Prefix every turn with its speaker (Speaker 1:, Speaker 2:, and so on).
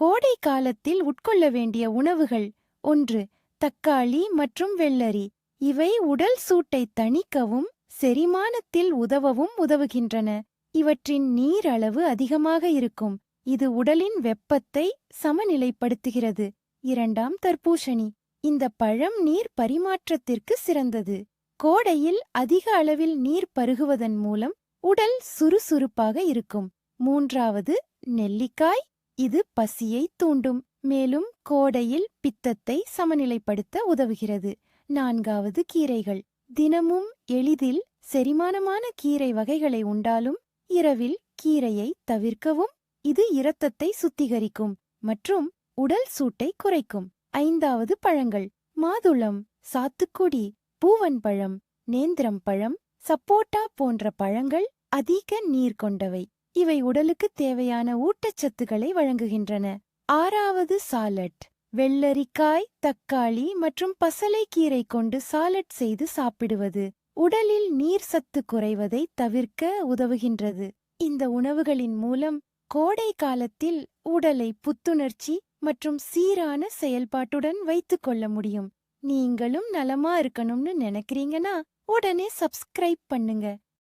Speaker 1: கோடை காலத்தில் உட்கொள்ள வேண்டிய உணவுகள் ஒன்று தக்காளி மற்றும் வெள்ளரி. இவை உடல் சூட்டை தணிக்கவும் செரிமானத்தில் உதவவும் உதவுகின்றன. இவற்றின் நீர் அளவு அதிகமாக இருக்கும். இது உடலின் வெப்பத்தை சமநிலைப்படுத்துகிறது. இரண்டாம் தர்பூசணி. இந்த பழம் நீர் பரிமாற்றத்திற்கு சிறந்தது. கோடையில் அதிக அளவில் நீர் பருகுவதன் மூலம் உடல் சுறுசுறுப்பாக இருக்கும். மூன்றாவது நெல்லிக்காய் இது பசியை தூண்டும். மேலும் கோடையில் பித்தத்தை சமநிலைப்படுத்த உதவுகிறது. நான்காவது கீரைகள். தினமும் எளிதில் செரிமானமான கீரை வகைகளை உண்டாலும் இரவில் கீரையை தவிர்க்கவும் இது இரத்தத்தை சுத்திகரிக்கும் மற்றும் உடல் சூட்டை குறைக்கும். ஐந்தாவது பழங்கள். மாதுளம் சாத்துக்குடி பூவன் பழம் நேந்திரம் பழம் சப்போட்டா போன்ற பழங்கள் அதிக நீர் கொண்டவை. இவை உடலுக்கு தேவையான ஊட்டச்சத்துக்களை வழங்குகின்றன. ஆறாவது சாலட். வெள்ளரிக்காய் தக்காளி மற்றும் பசலைக்கீரை கொண்டு சாலட் செய்து சாப்பிடுவது. உடலில் நீர் சத்து குறைவதை தவிர்க்க உதவுகின்றது. இந்த உணவுகளின் மூலம் கோடை காலத்தில் உடலை புத்துணர்ச்சி மற்றும் சீரான செயல்பாட்டுடன் வைத்துக் கொள்ள முடியும். நீங்களும் நலமா இருக்கணும்னு நினைக்கிறீங்கன்னா உடனே சப்ஸ்கிரைப் பண்ணுங்க.